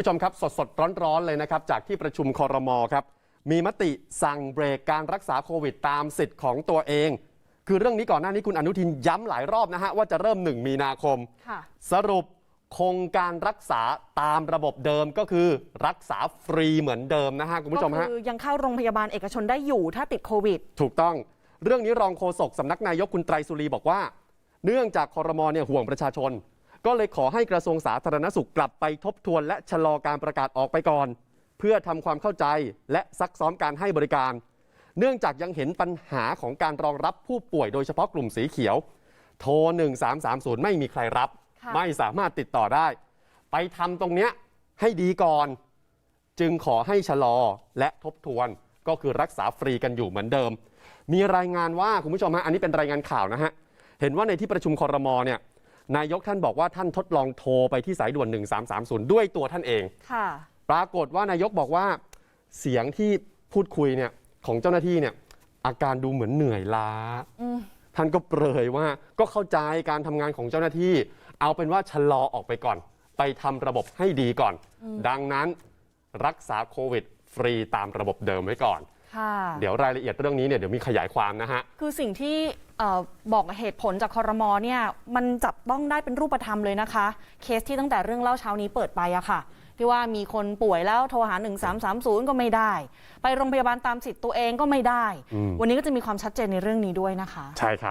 ผู้ชมครับสดสดร้อนร้อนๆเลยนะครับจากที่ประชุมคอรมอครับมีมติสั่งเบรกการรักษาโควิดตามสิทธิ์ของตัวเอง คือเรื่องนี้ก่อนหน้านี้คุณอนุทินย้ำหลายรอบนะฮะว่าจะเริ่ม 1 มีนาคมค่ะสรุปคงการรักษาตามระบบเดิมก็คือรักษาฟรีเหมือนเดิมนะฮะคุณผู้ชมก็ฮะคือยังเข้าโรงพยาบาลเอกชนได้อยู่ถ้าติดโควิด ถูกต้องเรื่องนี้รองโฆษกสำนักนายกคุณไตรสุรีบอกว่า เนื่องจากคอรมอเนี่ยห่วงประชาชน ก็เลยขอให้กระทรวงสาธารณสุขกลับไปทบทวน และชะลอการประกาศออกไปก่อน เพื่อทำความเข้าใจและซักซ้อมการให้บริการ เนื่องจากยังเห็นปัญหาของการรองรับผู้ป่วยโดยเฉพาะกลุ่มสีเขียว โทร 1330 ไม่มีใครรับค่ะไม่สามารถติดต่อได้ ไปทำตรงเนี้ยให้ดีก่อน จึงขอให้ชะลอและทบทวนก็คือรักษาฟรีกันอยู่เหมือนเดิม มีรายงานว่าคุณผู้ชมฮะอันนี้เป็นรายงานข่าวนะฮะเห็นว่าในที่ประชุมคอรมอเนี่ย นายกท่านบอกว่าท่านทดลองโทรไปที่สายด่วน 1330 ด้วยตัวท่านเอง ค่ะ ปรากฏว่านายกบอกว่าเสียงที่พูดคุยเนี่ยของเจ้าหน้าที่เนี่ยอาการดูเหมือนเหนื่อยล้า อืม ท่านก็เปรยว่าก็เข้าใจการทำงานของเจ้าหน้าที่ เอาเป็นว่าชะลอออกไปก่อน ไปทำระบบให้ดีก่อน ดังนั้นรักษาโควิด ฟรีตามระบบเดิมไว้ก่อนค่ะ เดี๋ยวรายละเอียดเรื่องนี้เนี่ยเดี๋ยวมีขยายความนะฮะ คือสิ่งที่เออบอกเหตุผลจากคอรมอเนี่ยมันจับต้องได้เป็นรูปธรรมเลยนะคะ เคสที่ตั้งแต่เรื่องเล่าเช้านี้เปิดไปอะค่ะ ที่ว่ามีคนป่วยแล้วโทรหา 1330 ก็ไม่ได้ ไปโรงพยาบาลตามสิทธิ์ตัวเองก็ไม่ได้อืมวันนี้ก็จะมีความชัดเจนในเรื่องนี้ด้วยนะคะ ใช่ครับ